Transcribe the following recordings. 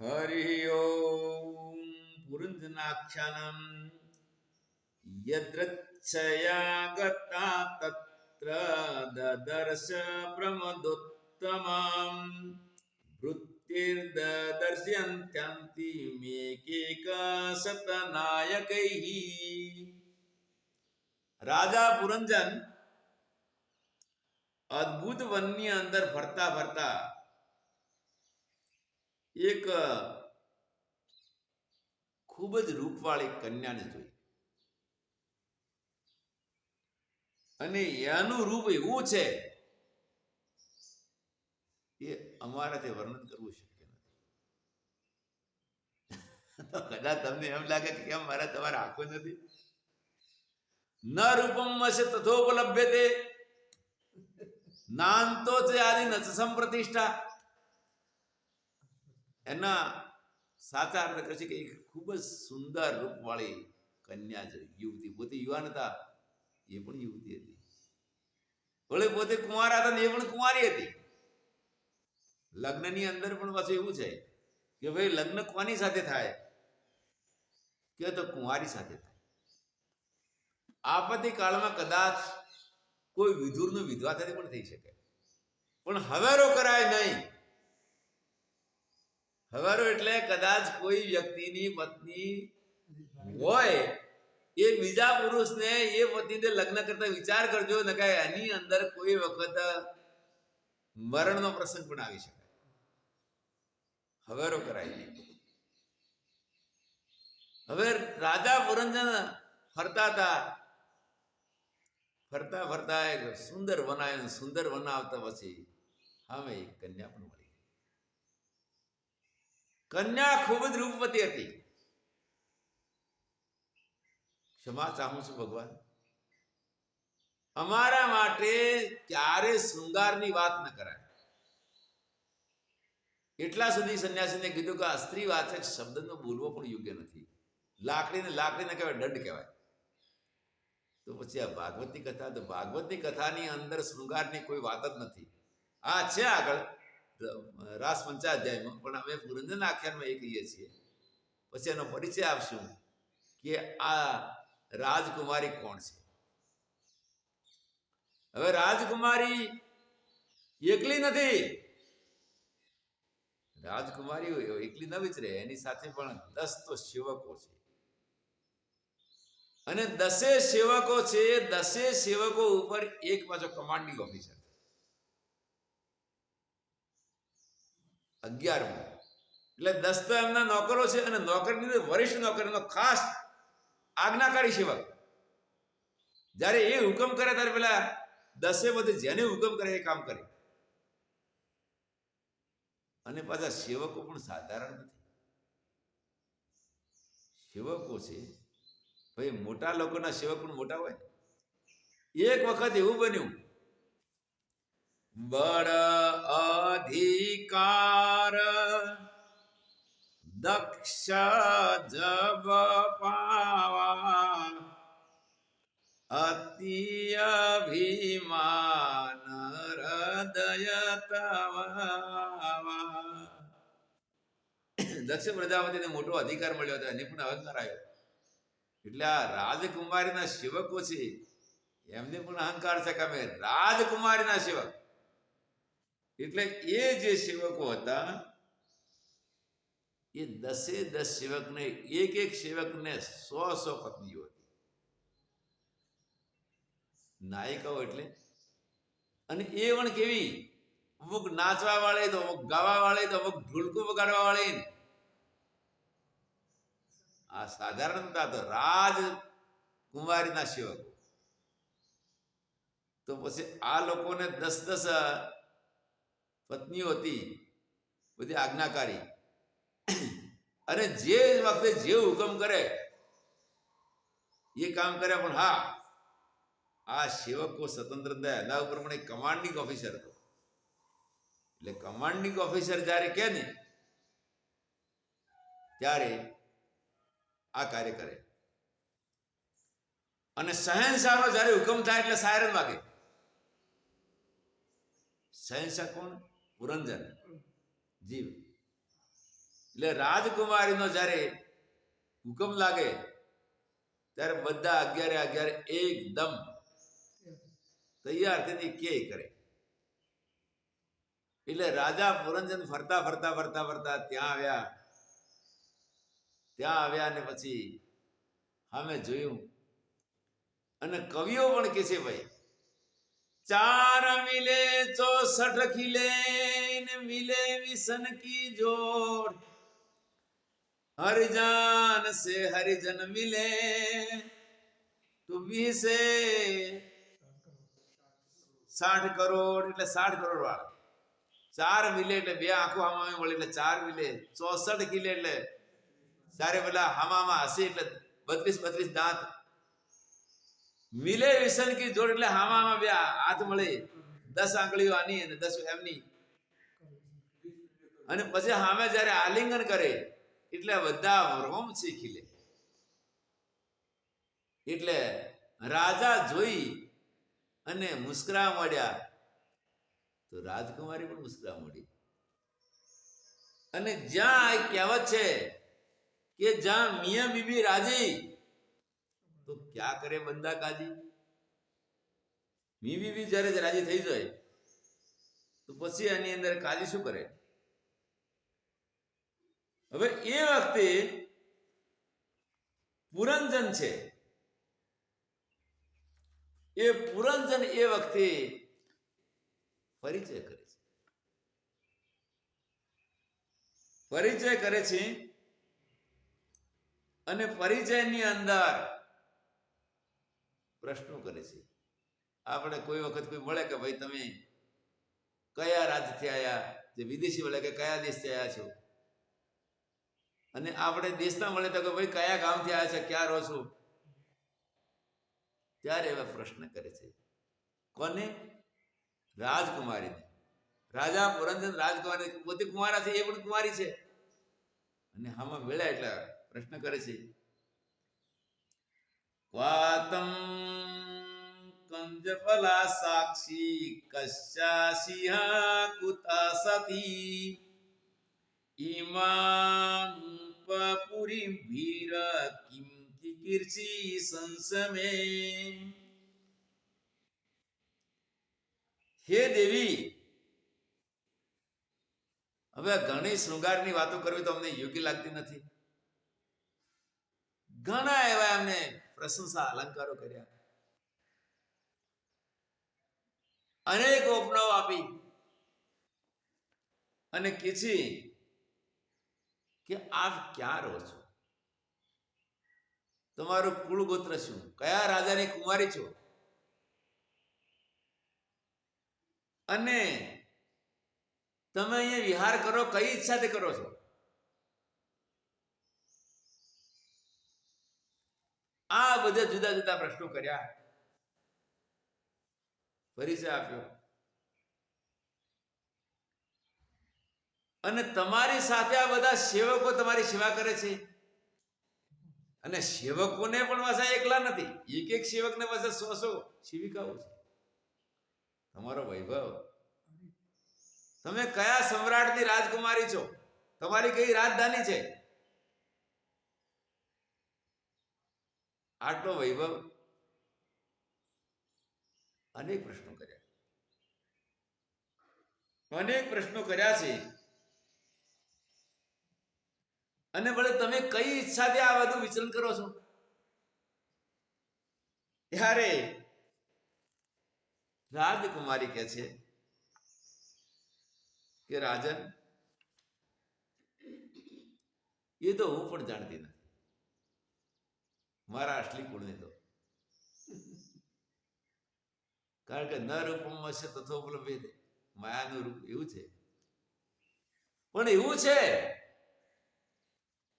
હરિ ઓમ પુરંજનાખ્યાનમ યદ્રચ્છયા ગતા તત્ર દદર્શ પ્રમદોત્તમમ વૃત્તિર્દર્શ્યન્ત્યંતિ મેકેક સતનાયકૈઃ રાજા પુરંજન અદ્ભુત વનની અંદર ફરતા ફરતા એક ખૂબ જ રૂપવાળી કન્યાને જોઈ. અને એનું રૂપ એવું છે એ અમારાથી વર્ણન કરવું શક્ય નથી. તો કદાચ તમને એમ લાગે કે કેમ મારા તમારા આંખો નથી? ન રૂપમ હશે તથોપલભ્ય તે નાંતો છે આદિ નચસમ સંપ્રતિષ્ઠા. એના સાચા અર્થ કહે છે કે એક ખૂબ જ સુંદર રૂપવાળી કન્યા છે યુવતી પોતે યુવાન હતા, એ પણ યુવતી હતી. ભલે પોતે કુંવારા હતા ને એ પણ કુંવારી હતી. લગ્નની અંદર પણ પાછું એવું છે કે ભાઈ લગ્ન કોની સાથે થાય? કે તો કુંવારી સાથે થાય. આપત્તિ કાળમાં કદાચ કોઈ વિધુરનું વિધવા સાથે પણ થઈ શકે. પણ હવેરો કરાય નહીં. હવેરો એટલે કદાચ કોઈ વ્યક્તિની પત્ની હોય, એ બીજા પુરુષને એ પત્નીને લગ્ન કરતા વિચાર કરજો, ને કે એની અંદર કોઈ વખત મરણનો પ્રસંગ પણ આવી શકે. હવેરો કરાય. હવે રાજા પુરંજન ફરતા હતા. ફરતા ફરતા એક સુંદર વનાય સુંદર વનાવતા પછી હવે એક કન્યા પણ કન્યા ખૂબ જ રૂપવતી હતી. ક્ષમા ચાહું છું ભગવાન. અમારા માટે ક્યારે શૃંગારની વાત ન કરાય. એટલા સુધી સંન્યાસીને કીધું કે આ સ્ત્રીવાચક શબ્દનો બોલવો પણ યોગ્ય નથી. લાકડીને લાકડીને કહેવાય, દંડ કહેવાય. તો પછી આ ભાગવતની કથા, તો ભાગવતની કથાની અંદર શૃંગારની કોઈ વાત જ નથી. આ છે આગળ. રાસ પંચાધ્યાયમાં, પણ અમે પુરંજન આખ્યાનમાં એ કહીએ છીએ. પછી એનો પરિચય આપશું કે આ રાજકુમારી કોણ છે? હવે રાજકુમારી એકલી નથી. રાજકુમારી એકલી ન વિચરે, એની સાથે પણ દસ તો સેવકો છે. અને દસે સેવકો છે, દસે સેવકો ઉપર એક પાછો કમાન્ડિંગ ઓફિસર અગિયારમો. એટલે દસ તો એમના નોકરો છે અને નોકરની વરિષ્ઠ નોકરીનો ખાસ આજ્ઞાકારી સેવક. જ્યારે એ હુકમ કરે ત્યારે પેલા દસે બધે જેને હુકમ કરે એ કામ કરે. અને પાછા સેવકો પણ સાધારણ નથી. સેવકો છે ભાઈ મોટા લોકોના સેવક પણ મોટા હોય. એક વખત એવું બન્યું બળ અધિકાર. દક્ષ જબ પાવા. અતિ અભિમાન હૃદય દક્ષ પ્રજાપતિને મોટો અધિકાર મળ્યો હતો, એને પણ અહંકાર આવ્યો. એટલે આ રાજકુમારીના સેવકો છે, એમને પણ અહંકાર છે કે અમે રાજકુમારીના સેવક. એટલે એ જે સેવકો હતા, એ દસે દસ સેવકને, એક એક સેવકને સો સો પત્નીઓ હતી. નાયિકાઓ એટલે. અને એ પણ કેવી? અમુક નાચવા વાળે તો અમુક ગાવા વાળે તો અમુક ઢુલકું વગાડવા વાળે આ સાધારણતા તો રાજ કુંવારીના સેવકો. તો પછી આ લોકોને દસ દસ પત્નીઓ હતી, બધી આજ્ઞાકારી. અને જે વખતે જે હુકમ કરે, એ કામ કરે, પણ હા, આ સેવકો સ્વતંત્ર થયા એના ઉપર પણ એક કમાન્ડિંગ ઓફિસર હતો. એટલે કમાન્ડિંગ ઓફિસર જ્યારે કે ને, ત્યારે આ કાર્ય કરે. અને શહેનશાહનો જ્યારે હુકમ થાય એટલે સાયરન વાગે. શહેનશાહ કોણ? પુરંજન. જીવ. એટલે રાજકુમારીનો જ્યારે હુકમ લાગે, ત્યારે બધા અગિયારે અગિયારે એકદમ તૈયાર થઈને કે કરે. એટલે રાજા પુરંજન ફરતા ફરતા ફરતા ફરતા ત્યાં આવ્યા. ત્યાં આવ્યા ને પછી અમે જોયું. અને કવિઓ પણ કે છે, ભાઈ ચાર મિલે ચોસઠ ખીલે ને મિલે વિસન કી જોડ હરિજન સે હરિજન મિલે તો વીસે સાઠ કરોડ એટલે સાઠ કરોડ વાળા ચાર મિલે એટલે બે આંખો હામામે મળે એટલે ચાર મિલે ચોસઠ કિલે એટલે ચારે પેલા હામામાં હસી એટલે બત્રીસ બત્રીસ દાંત મિલે વિસન કી જોડ એટલે હામામાં બે હાથ મળે. દસ આંગળીઓ આની અને દસ એમની. અને પછી હામે જ્યારે આલિંગન કરે, એટલે બધા રોમ શીખી લે. એટલે રાજા જોઈ અને મુસ્કરા મળ્યા. તો રાજકુમારી પણ મુસ્કરા મળી. અને જ્યાં કહેવત છે કે જ્યાં મિયા બીબી રાજી તો ક્યાં કરે બંદા કાજી બીબી જ્યારે રાજી થઈ જાય, તો પછી એની અંદર કાજી શું કરે? હવે એ વખતે પુરંજન છે. એ પુરંજન એ વખતે પરિચય કરે છે. પરિચય કરે છે અને પરિચયની અંદર પ્રશ્નો કરે છે. આપણે કોઈ વખત કોઈ મળે કે ભાઈ તમે કયા રાજ્યથી આવ્યા જે વિદેશી મળે કે કયા દેશથી આવ્યા છો? અને આપણે દેશના મળે તો કે ભાઈ કયા ગામથી આવ્યા છે, ક્યાં રહો છો? ત્યારે એવા પ્રશ્ન કરે છે. કોને? રાજકુમારીને. રાજા પુરંજન રાજકુમારી પોતે કુમારા છે, એ પણ કુમારી છે. અને આમાં મેળ્યા એટલે પ્રશ્ન કરે છે. વાતમ કંજફલા સાક્ષી કશ્યા સિંહા કુતા સતી ઇમામ પુરી ભીર કિમ કીર્ચી સંસમે હે દેવી હવે ઘણી શૃંગારની વાતો કરવી તો અમને યોગ્ય લાગતી નથી. ઘણા એવા એમને પ્રશંસા, અલંકારો કર્યા. અનેક ઉપનાઓ આપી. અને કીધી કે આપ ક્યાં રહો છો? તમારું કુળ ગોત્ર શું? કયા રાજાની કુમારી છો? અને તમે અહીંયા વિહાર કરો, કઈ ઈચ્છાથી કરો છો? આ બધા જુદા જુદા પ્રશ્નો કર્યા. પરિચય આપ્યો. અને તમારી સાથે આ બધા સેવકો તમારી સેવા કરે છે. અને સેવકોને પણ પાછા એકલા નથી. એક એક સેવકને પાછા સો સો સેવિકાઓ છે. તમારો વૈભવ. તમે કયા સમ્રાટની રાજકુમારી છો? તમારી કઈ રાજધાની છે? આટલો વૈભવ અનેક પ્રશ્નો કર્યા. અનેક પ્રશ્નો કર્યા છે. અને ભલે તમે કઈ ઈચ્છાથી આ બધું વિચરણ કરો છો? ત્યારે રાજકુમારી કહે છે કે, રાજન, એ તો હું પણ જાણતી નથી. મારા અસલી કુળને તો. કારણ કે ન રૂપમાં છે તથો ઉપલબ્ધ માયાનું રૂપ એવું છે. પણ એવું છે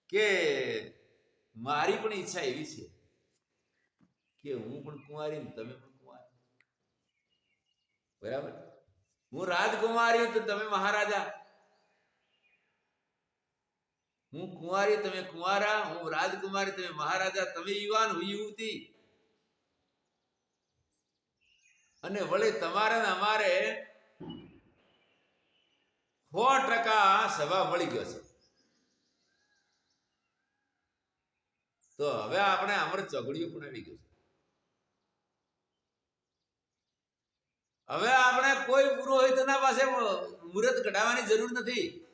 કે મારી પણ ઈચ્છા એવી છે કે હું પણ કુંવારી તમે પણ કુંવાર. બરાબર? હું રાજકુમારી તો તમે મહારાજા. હું કુંવારી, તમે કુંવારા, હું રાજકુમારી, તમે મહારાજા, તમે યુવાન, હું યુવતી. અને વળી તમારે અમારે સો ટકા સભા મળી ગયો છે. તો હવે આપણે અમર ચોગડીયું પણ આવી ગયું છે. હવે આપણે કોઈ પૂરો હોય તેના પાસે મુહૂર્ત કઢાવવાની જરૂર નથી.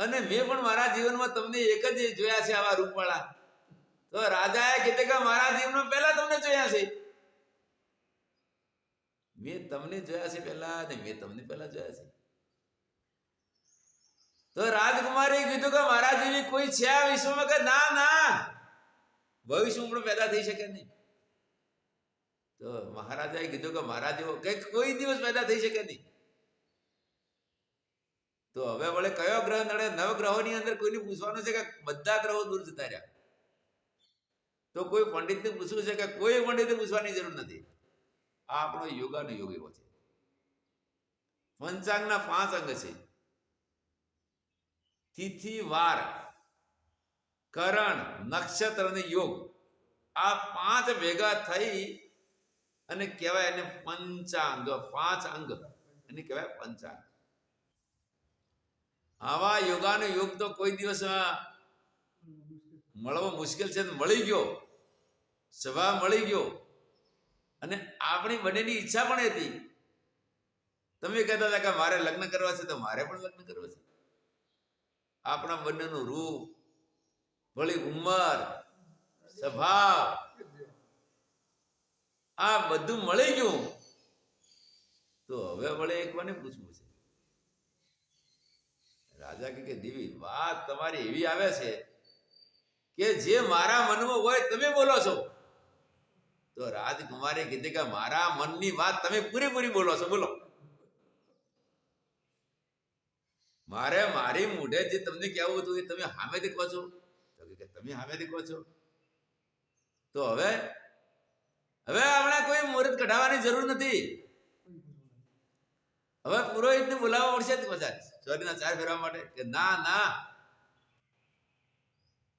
અને મેં પણ મારા જીવનમાં તમને એક જ જોયા છે આવા રૂપવાળા. તો રાજાએ કીધે કે મારા જીવનમાં પહેલા તમને જોયા છે. મેં તમને જોયા છે પહેલા અને મેં તમને પહેલા જોયા છે. તો રાજકુમારે કીધું કે મારા જેવી કોઈ છે આ વિશ્વમાં કે ના ના. ભવિષ્યમાં પણ પેદા થઈ શકે નહીં. તો મહારાજાએ કીધું કે મારા જેવો કઈ કોઈ દિવસ પેદા થઈ શકે નહીં. તો હવે વળે કયો ગ્રહ નડે? નવ ગ્રહોની અંદર કોઈને પૂછવાનું છે કે બધા ગ્રહો દૂર જતા રહ્યા? તો કોઈ પંડિતને પૂછવું છે કે કોઈ પંડિતને પૂછવાની જરૂર નથી. આ આપણો યોગાનો યોગ એવો છે. પંચાંગના પાંચ અંગ છે. તિથિ, વાર, કરણ, નક્ષત્ર અને યોગ. આ પાંચ ભેગા થઈ અને કહેવાય એને પંચાંગ. પાંચ અંગ, એને કહેવાય પંચાંગ. આવા યોગાનો યોગ તો કોઈ દિવસ મળવો મુશ્કેલ છે મળી ગયો. સભા મળી ગયો. અને આપણી બંનેની ઈચ્છા પણ હતી. તમે કહેતા હતા કે મારે લગ્ન કરવા છે, તો મારે પણ લગ્ન કરવા છે. આપણા બંનેનું રૂપ ભળી ઉંમર, સ્વભાવ, આ બધું મળી ગયું. તો હવે વળે એક મને પૂછવું છે? રાજા કે, દેવી, વાત તમારી એવી આવે છે કે જે મારા મનમાં હોય તમે બોલો છો. તો રાજકુમારે કીધું કે, મારા મનની વાત તમે પૂરેપૂરી બોલો છો, બોલો. મારે મારી મૂઢે જે તમને કહેવું હતું એ તમે સામેથી કહો છો? તો કે તમે સામેથી કહો છો? તો હવે હવે આપણે કોઈ મુહૂર્ત કઢાવવાની જરૂર નથી. હવે પુરોહિતને બોલાવવા પડશે કદાચ ચોરીના ચાર ફેરવા માટે કે ના ના.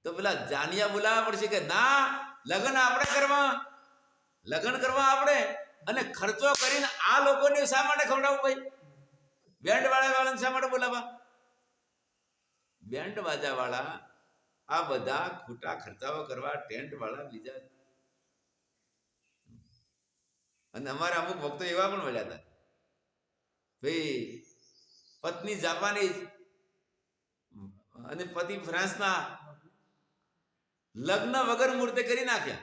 તો પેલા જાનિયા બોલાવવા પડશે કે ના, લગ્ન આપણે કરવા. લગ્ન કરવા આપણે અને ખર્ચો કરીને આ લોકોને શા માટે ખવડાવું ભાઈ? બેન્ડ વાળા વાળાને શા માટે બોલાવવા? બેન્ડ બાજા વાળા આ બધા ખોટા ખર્ચાઓ કરવા ટેન્ટ વાળા બીજા અને અમારે અમુક ભક્તો એવા પણ મળ્યા હતા. ભાઈ પત્ની જાપાનીઝ. અને પતિ ફ્રાન્સના લગ્ન વગર મૂર્તે કરી નાખ્યા.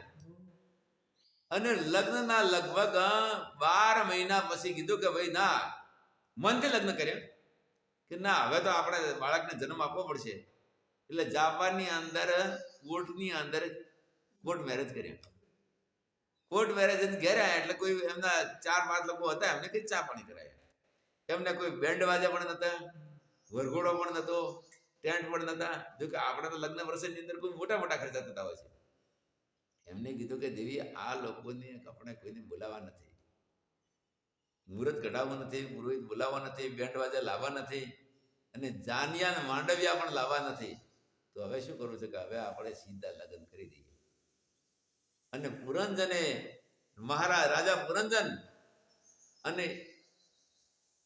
અને લગ્નના લગભગ બાર મહિના પછી કીધું કે ભાઈ, ના, મનથી લગ્ન કર્યા. કે ના, હવે તો આપણે બાળકને જન્મ આપવો પડશે. એટલે જાપાનની અંદર, કોર્ટની અંદર કોર્ટ મેરેજ કર્યા. કોર્ટ મેરેજ ઘેર આવ્યા એટલે કોઈ એમના ચાર પાંચ લોકો હતા, એમને કઈ ચા પાણી કરાયા. એમને કોઈ બેન્ડ વાજા પણ નતા, વરઘોડો પણ નતો ટેન્ટ પણ નતા. જો કે આપણે તો લગ્ન વર્ષની અંદર કોઈ મોટા મોટા ખર્ચા થતા હોય છે. એમને કીધું કે, દેવી, આ લોકોને આપણે કોઈને બોલાવા નથી. મુહૂર્ત કઢાવવા નથી, પુરોહિત બોલાવવા નથી બેન્ડ વાજા લાવવા નથી અને જાનિયા માંડવિયા પણ લાવવા નથી. તો હવે શું કરવું છે કે હવે આપણે સીધા લગ્ન કરી દઈએ. અને પુરંજને મહારાજ રાજા પુરંજન અને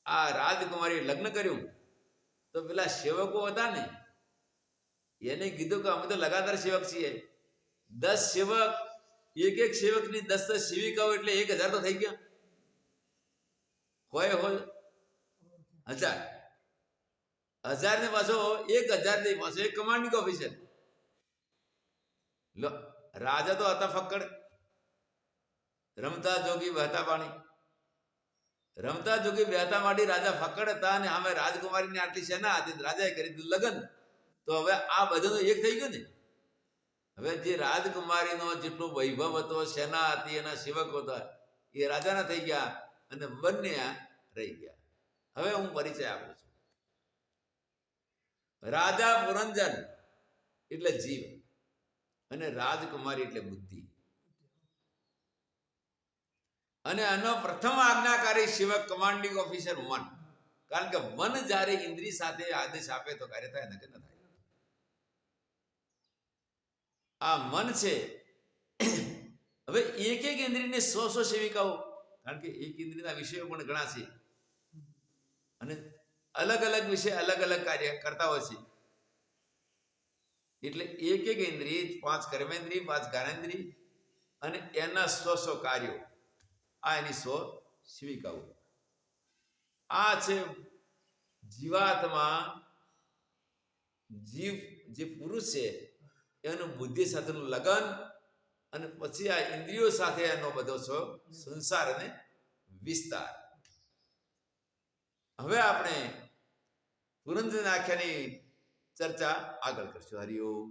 આ રાજકુમારી લગ્ન કર્યું. તો પેલા સેવકો હતા ને, એને કીધું કે અમે તો લગાતાર સેવક છીએ. દસ સેવક, એક એક સેવકની દસ દસ સેવિકાઓ એટલે એક હજાર તો થઈ ગયા. હોય હોય. હજાર હજાર ને પાછો એક હજારની પાછો એક કમાન્ડિંગ ઓફિસર. લો, રાજા તો હતા ફક્કડ. રમતા, જોગી, વહેતા પાણી. રમતા જોગી બેતા માટી રાજા ફકડ હતા અને અમે રાજકુમારીની આટલી સેના હતી, રાજાએ કરી દીધું લગ્ન. તો હવે આ બધાનું એક થઈ ગયું ને? હવે જે રાજકુમારીનો જેટલો વૈભવ હતો, સેના હતી, એના સેવકો હતા, એ રાજાના થઈ ગયા અને બંને રહી ગયા. હવે હું પરિચય આપું છું. રાજા પુરંજન એટલે જીવ અને રાજકુમારી એટલે બુદ્ધિ. અને આનો પ્રથમ આજ્ઞાકારી સેવક કમાન્ડિંગ ઓફિસર મન કારણ કે મન જ્યારે ઇન્દ્રિય સાથે આદેશ આપે તો કાર્ય થાય નક્કી ન થાય. આ મન છે. હવે એક એક ઇન્દ્રિયને સો સો સેવિકાઓ. કારણ કે એક ઇન્દ્રિયના વિષયો પણ ઘણા છે. અને અલગ અલગ વિષય અલગ અલગ કાર્ય કરતા હોય છે. એટલે એક એક ઇન્દ્રિય, પાંચ કર્મેન્દ્રિય, પાંચ જ્ઞાનેન્દ્રિય અને એના સો સો કાર્યો. આ એની સો સ્વીકારો. આ છે જીવાત્મા જીવ જે પુરુષ છે, એનું બુદ્ધિ સાથેનું લગન અને પછી આ ઇન્દ્રિયો સાથે એનો બધો છો સંસાર અને વિસ્તાર. હવે આપણે પુરંદર આખ્યાની ચર્ચા આગળ કરશું. હરિઓમ